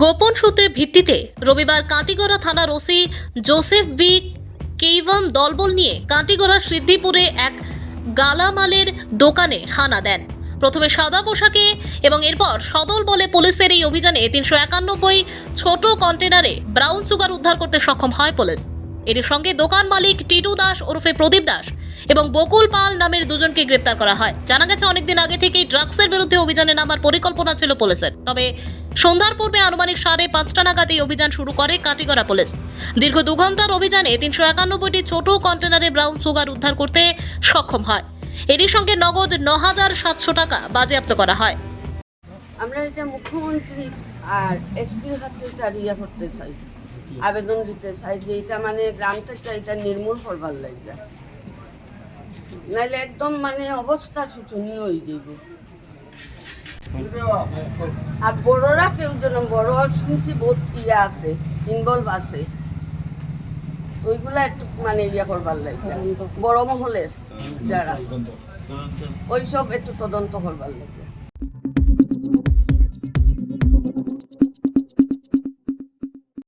গোপন সূত্রের ভিত্তিতে রবিবার কাটিগড়া থানার ওসি জোসেফ বি কেইভাম দলবল নিয়ে কাটিগড়ার সিদ্ধিপুরে এক গালামালের দোকানে হানা দেন। প্রথমে সাদা পোশাকে এবং এরপর সদল বলে পুলিশের এই অভিযানে তিনশো একানব্বই ছোট কন্টেনারে ব্রাউন সুগার উদ্ধার করতে সক্ষম হয় পুলিশ। এর সঙ্গে দোকান মালিক টিটু দাস ওরফে প্রদীপ দাস এবং বকুল পাল নামের দুজনকে গ্রেপ্তার করা হয়। জানা গেছে, অনেকদিন আগে থেকেই ড্রাগসের বিরুদ্ধে অভিযানে নামার পরিকল্পনা ছিল পুলিশের। তবে সন্ধ্যার পূর্বে আনুমানিক সাড়ে পাঁচটা নাগাদ এই অভিযান শুরু করে কাটিগড়া পুলিশ। দীর্ঘ দু ঘণ্টার অভিযানে তিনশো একানব্বইটি ছোট কন্টেনারে ব্রাউন সুগার উদ্ধার করতে সক্ষম হয়। এরই সঙ্গে নগদ ন হাজার সাতশো টাকা বাজেয়াপ্ত করা হয়। আমরা এটা মুখ্যমন্ত্রী আর এসপির হাতে ইয়ে করতে চাই। আবেদন দিতে চাই যে এটা মানে গ্রাম থেকে এটা নির্মূল করবার লাগবে। নাইলে একদম মানে অবস্থা শোচনীয় হয়ে যাইব। আর বড়রা কেউ যেন, বড় শুনছি বহুত ইয়ে আছে ইনভলভ আছে। ওইগুলা একটু মানে ইয়ে করবার লাগবে। বড় মহলের যারা, ওইসব একটু তদন্ত করবার লাগবে।